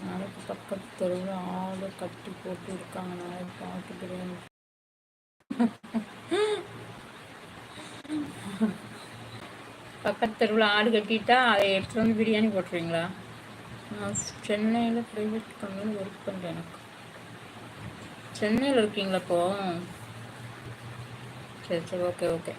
நாளைக்கு பக்கத்து தெருவில் ஆடு கட்டி போட்டு இருக்காங்க. நாளைக்கு பார்த்துக்கிறேன் பக்கத்து தெருவில் ஆடு கட்டிட்டா அதை எடுத்துகிட்டு வந்து பிரியாணி போட்டுருவீங்களா? நான் சென்னையில் ப்ரைவேட் கம்பெனியில் ஒர்க் பண்ணுறேன் எனக்கு. சென்னையில் இருக்கீங்களா இப்போ? சரி சரி ஓகே ஓகே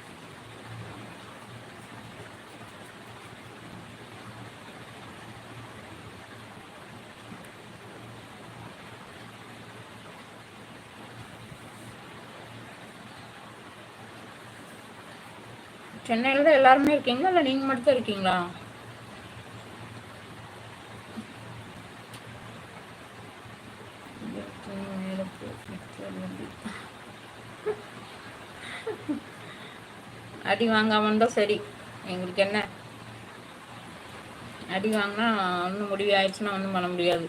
சென்னையில் தான் எல்லாருமே இருக்கீங்களா? இல்லை நீங்கள் மட்டும் தான் இருக்கீங்களா? அடி வாங்காம இருந்தால் சரி. எங்களுக்கு என்ன? அடி வாங்கினா ஒன்றும் முடிவு ஆயிடுச்சுன்னா ஒன்றும் பண்ண முடியாது.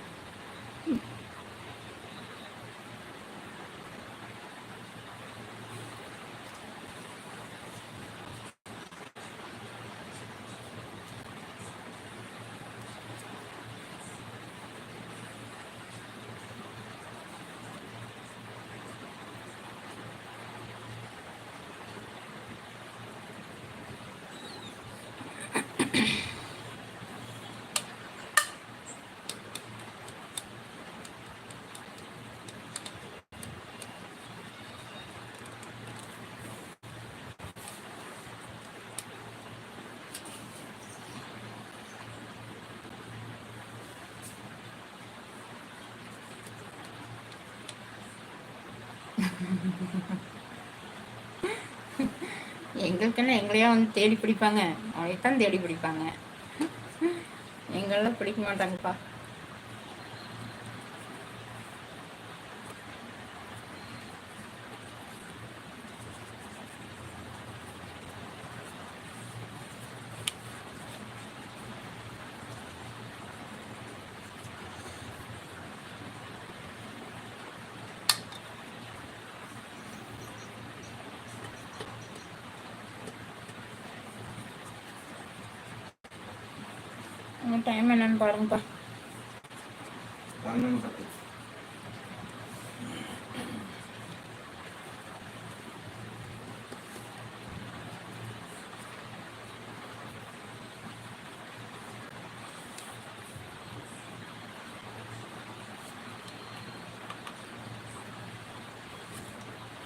எங்களுக்குன்னு எங்களையா வந்து தேடி பிடிப்பாங்க. அவளைத்தான் தேடி பிடிப்பாங்க. எங்களெல்லாம் பிடிக்க மாட்டாங்கப்பா. டைம் என்னன்னு பாருங்கப்பா.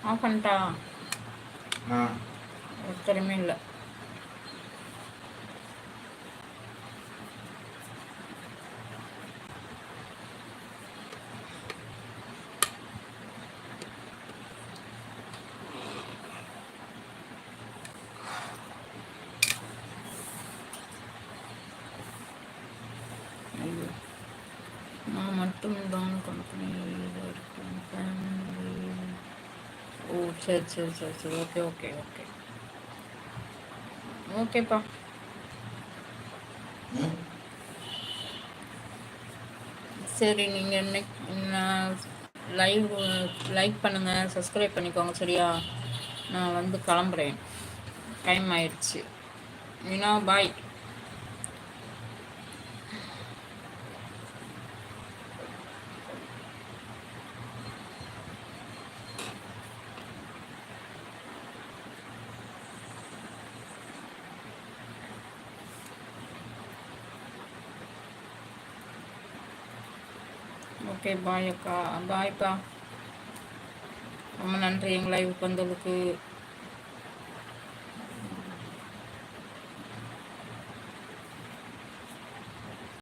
ஆஃப் பண்ணிட்டா? ஒருத்தருமே இல்லை. ஓ சரி சரி சரி சரி. ஓகே ஓகே ஓகே ஓகேப்பா சரி நீங்கள் இன்னைக்கு லைவ் லைக் பண்ணுங்கள் சப்ஸ்கிரைப் பண்ணிக்கோங்க சரியா? நான் வந்து கிளம்புறேன். டைம் ஆயிடுச்சு. மீனா பாய் ஓகே பாய் அக்கா பாய்ப்பா ரொம்ப நன்றி எங்கள் லைவுக்கு வந்ததுக்கு.